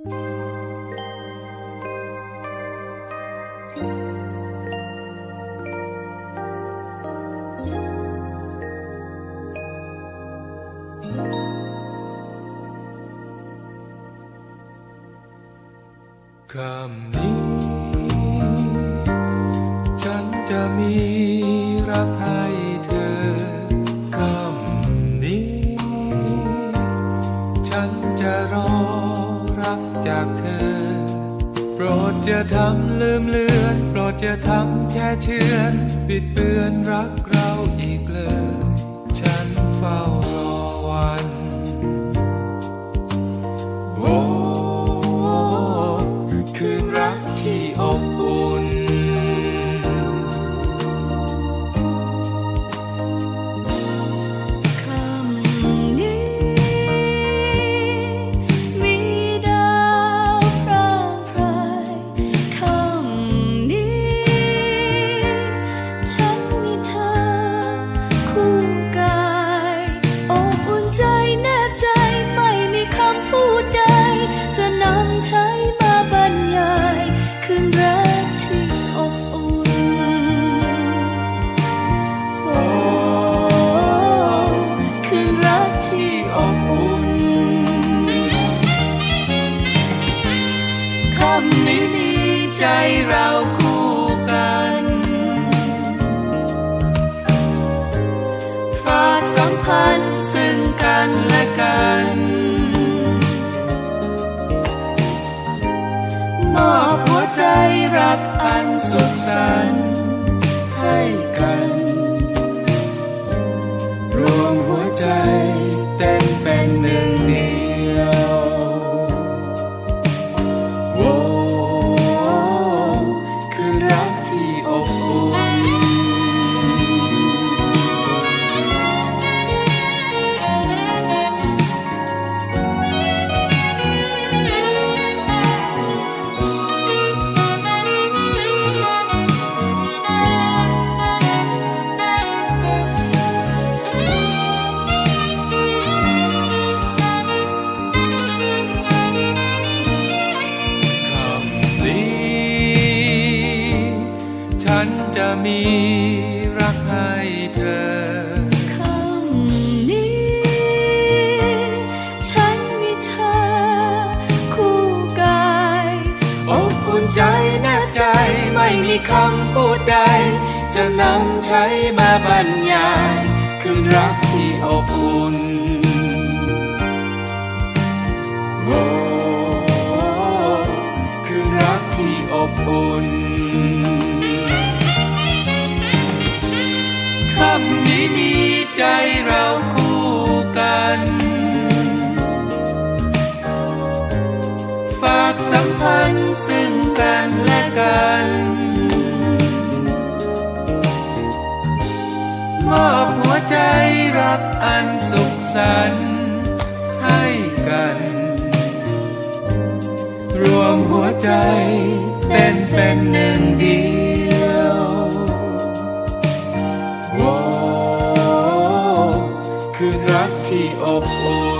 คำนี้ ฉันจะมี จากเธอ โปรดอย่าทำลืมเลือน โปรดอย่าทำแค่เชือนปิดเบือนรัก ใจเราคู่กัน ฝากสัมพันธ์ซึ่งกันและกัน มอบหัวใจรักอันสุขสันต์ ฉันจะมีรักให้เธอคำนี้ฉันมีเธอคู่กายอบอุ่นใจแนบใจไม่มีคำพูดใด จะนำใช้มาบรรยาย คืนรักที่อบอุ่น พันซึ่งกันและกันมอบหัวใจรักอันสุขสันต์ให้กัน รวมหัวใจเต้นเป็นหนึ่งเดียวโอ้คือรักที่อบอุ่น